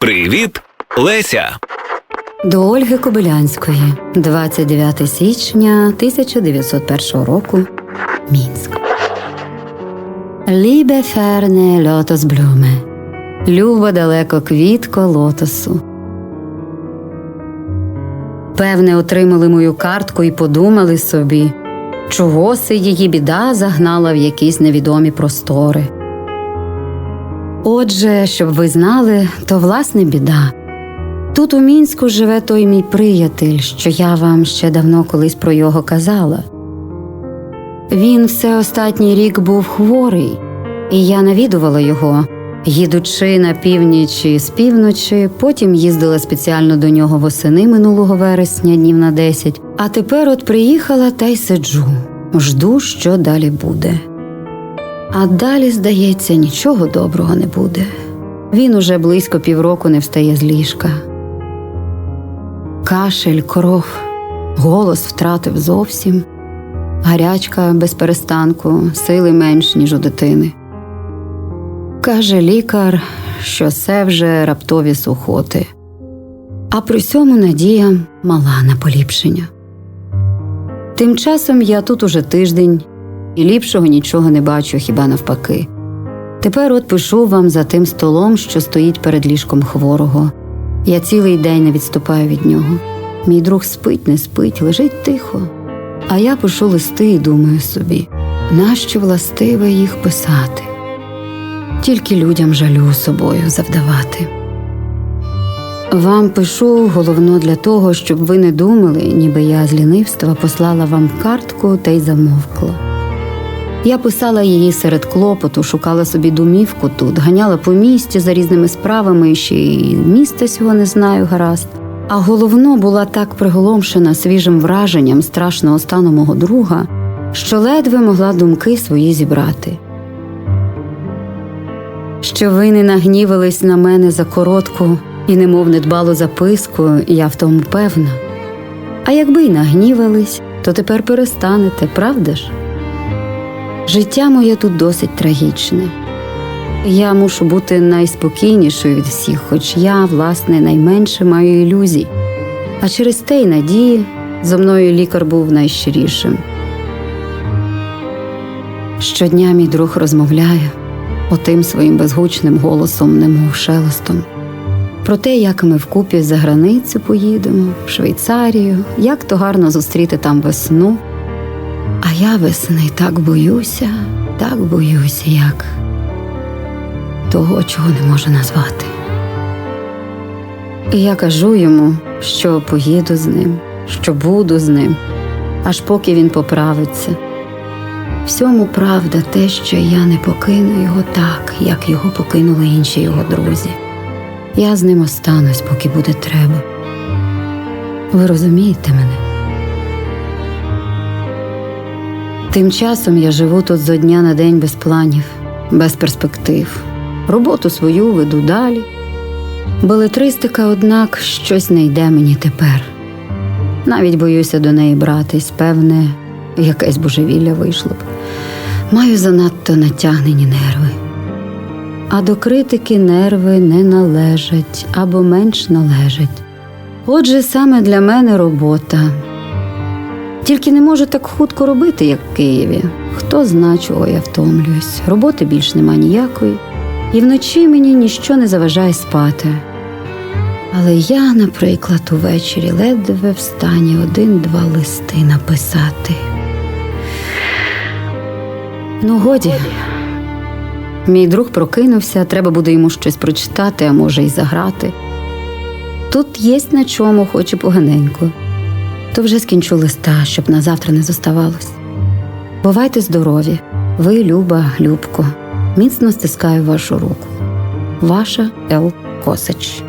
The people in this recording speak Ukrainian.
Привіт, Леся. До Ольги Кобилянської, 29 січня 1901 року, Мінськ. Лібе ферне лотос блюме. Люба далеко квітко лотосу. Певне, отримали мою картку і подумали собі, чого си її біда загнала в якісь невідомі простори. Отже, щоб ви знали, то власне біда. Тут у мінську живе той мій приятель, що я вам ще давно колись про його казала. Він все останній рік був хворий, і я навідувала його, їдучи на північ з півночі, потім їздила спеціально до нього восени минулого вересня, днів на десять, а тепер от приїхала та й сиджу, жду, що далі буде. А далі, здається, нічого доброго не буде. Він уже близько півроку не встає з ліжка. Кашель, кров, голос втратив зовсім, гарячка без перестанку, сили менш, ніж у дитини. Каже лікар, що це вже раптові сухоти, а при цьому надія мала на поліпшення. Тим часом я тут уже тиждень і ліпшого нічого не бачу, хіба навпаки. Тепер от пишу вам за тим столом, що стоїть перед ліжком хворого. Я цілий день не відступаю від нього. Мій друг спить, не спить, лежить тихо. А я пишу листи і думаю собі, нащо властиве їх писати? Тільки людям жалю собою завдавати. Вам пишу головно для того, щоб ви не думали, ніби я з лінивства послала вам картку та й замовкла. Я писала її серед клопоту, шукала собі домівку тут, ганяла по місті за різними справами, ще й міста сього не знаю гаразд. А головно була так приголомшена свіжим враженням страшного стану мого друга, що ледве могла думки свої зібрати. Що ви не нагнівались на мене за коротку і немов недбалу записку, я в тому певна. А якби й нагнівались, то тепер перестанете, правда ж? Життя моє тут досить трагічне. Я мушу бути найспокійнішою від всіх, хоч я, власне, найменше маю ілюзій. А через те й надії зо мною лікар був найщирішим. Щодня мій друг розмовляє отим своїм безгучним голосом, немов шелестом, про те, як ми вкупі за границю поїдемо, в Швейцарію, як то гарно зустріти там весну. А я весни так боюся, так боюся, як того, чого не можу назвати. І я кажу йому, що поїду з ним, що буду з ним, аж поки він поправиться. Всьому правда те, що я не покину його так, як його покинули інші його друзі. Я з ним останусь, поки буде треба. Ви розумієте мене? Тим часом я живу тут зо дня на день без планів, без перспектив. Роботу свою веду далі. Белетристика, однак, щось не йде мені тепер. Навіть боюся до неї братись, певне, якесь божевілля вийшло б. Маю занадто натягнені нерви. А до критики нерви не належать або менш належать. Отже, саме для мене робота. Тільки не можу так хутко робити, як в Києві. Хто зна, чого я втомлююсь. Роботи більш нема ніякої, і вночі мені ніщо не заважає спати. Але я, наприклад, увечері ледве встані один-два листи написати. Ну, годі. Мій друг прокинувся, треба буде йому щось прочитати, а може й заграти. Тут єсть на чому, хоч і поганенько. То вже скінчу листа, щоб на завтра не зоставалось. Бувайте здорові, ви, Люба, Любко, міцно стискаю вашу руку. Ваша Ел Косич.